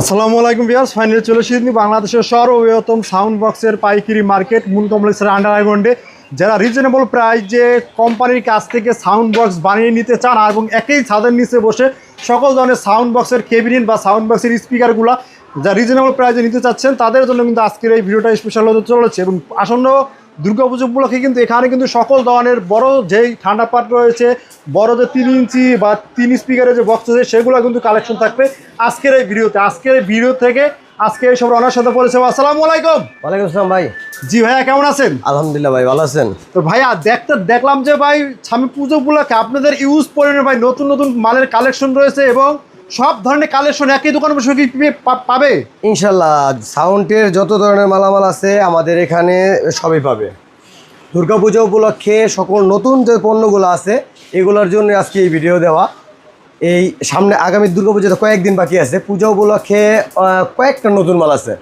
আসসালামু আলাইকুম বিয়াস ফাইনালি চলে এসেছি বাংলাদেশের সর্ববৃহত্তম সাউন্ড বক্সের পাইকারি মার্কেট মুন কমপ্লেক্সের আন্ডারগ্রাউন্ডে যারা রিজনেবল প্রাইজে কোম্পানির কাছ থেকে সাউন্ড বক্স বানিয়ে নিতে চান এবং একই ছাদের নিচে বসে সকল ধরনের সাউন্ড বক্সের কেবিনেট বা সাউন্ড বক্সের স্পিকারগুলো যা রিজনেবল প্রাইজে নিতে চাচ্ছেন, তাদের জন্য কিন্তু আজকের এই ভিডিওটা স্পেশাল হতে চলেছে। এবং আসন্ন দুর্গাপুজো উপলক্ষে কিন্তু এখানে কিন্তু সকল ধরনের বড় যেই ঠান্ডা পাট রয়েছে বড় যে তিন ইঞ্চি বা তিন স্পিকারের যে বক্স আছে সেগুলো কিন্তু কালেকশন থাকবে আজকের এই ভিডিওতে। আজকের এই ভিডিও থেকে আজকে এই সব ওনার সাথে পরিচয় আসসালামু আলাইকুম। ওয়ালাইকুম আসসালাম ভাই। জি ভাইয়া কেমন আছেন? আলহামদুলিল্লাহ ভাই ভালো আছেন? তো ভাইয়া দেখতে দেখলাম যে ভাই স্বামী পুজো উপলক্ষে আপনাদের ইউজ পরিমাণে ভাই নতুন নতুন মালের কালেকশন রয়েছে এবং সব ধরনের কালেকশন একই দোকানে বসে কি পাবে? ইনশাল্লাহ সাউন্ডের যত ধরনের মালামাল আছে আমাদের এখানে সবই পাবে। দুর্গাপূজা উপলক্ষে সকল নতুন যে পণ্যগুলো আছে এগুলোর জন্য আজকে এই ভিডিও দেওয়া। এই সামনে আগামী দুর্গাপূজাতে কয়েকদিন বাকি আছে। পূজা উপলক্ষে কয়েকটা নতুন মাল আছে।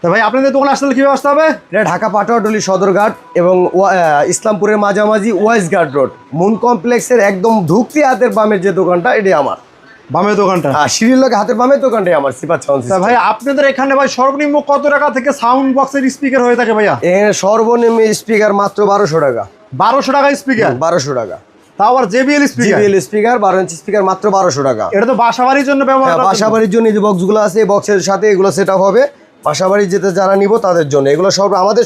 তো ভাই আপনাদের দোকান আসলে কি ব্যবস্থা হবে? এটা ঢাকা পাটোয়াটলি সদরঘাট এবং ইসলামপুরের মাঝামাঝি ওয়াইস গার্ড রোড। মুন কমপ্লেক্সের একদম ঢুকতে হাতের বামের যে দোকানটা এটাই আমার। বামের দোকানটা? আর সিঁড়ির লোক হাতের বামের দোকানটাই আমার সিপার সাউন্ড ভাই আপনাদের এখানে ভাই সর্বনিম্ন কত টাকা থেকে সাউন্ড বক্সের স্পিকার হয়ে থাকে ভাইয়া? এখানে সর্বনিম্ন স্পিকার মাত্র বারোশো টাকা। বারোশো টাকা স্পিকার বারোশো টাকা। তাও আবার জেবিএল স্পিকার জিবিএল স্পিকার বারো ইঞ্চি স্পিকার মাত্র বারোশো টাকা। এটা তো বাসাবাড়ির জন্য ব্যবহার হ্যাঁ, জন্য। বাসাবাড়ির জন্য যে বক্সগুলো আছে এই বক্সের সাথে এগুলো সেট আপ হবে। বাসাবাড়ি যেতে যারা নিব তাদের জন্য। এগুলো সব আমাদের